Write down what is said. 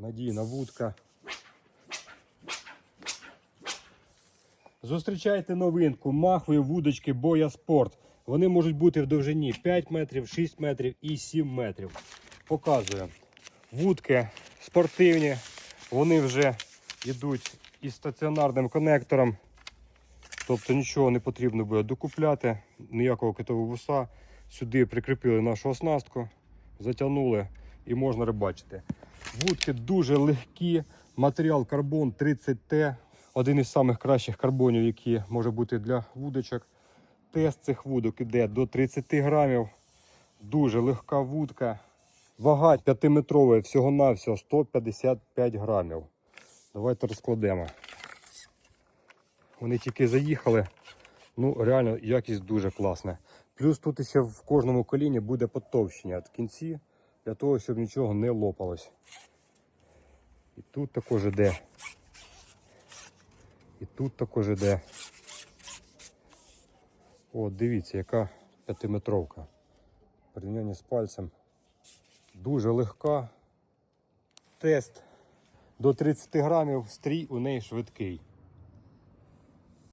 Надійна вудка. Зустрічайте новинку махові вудочки Боя Спорт. Вони можуть бути в довжині 5 метрів, 6 метрів і 7 метрів. Показую. Вудки спортивні, вони вже йдуть із стаціонарним конектором. Тобто нічого не потрібно буде докупляти, ніякого китового вуса. Сюди прикріпили нашу оснастку, затягнули і можна рибачити. Вудки дуже легкі, матеріал карбон 30Т, один із самих кращих карбонів, які може бути для вудочок. Тест цих вудок іде до 30 грамів. Дуже легка вудка. Вага 5-метрова, всього-навсього 155 грамів. Давайте розкладемо. Вони тільки заїхали. Ну, реально, якість дуже класна. Плюс тут ще в кожному коліні буде потовщення в кінці, для того, щоб нічого не лопалось. І тут також іде. І тут також іде. О, дивіться, яка п'ятиметровка. В порівнянні з пальцем. Дуже легка. Тест до 30 грамів, стрій у неї швидкий.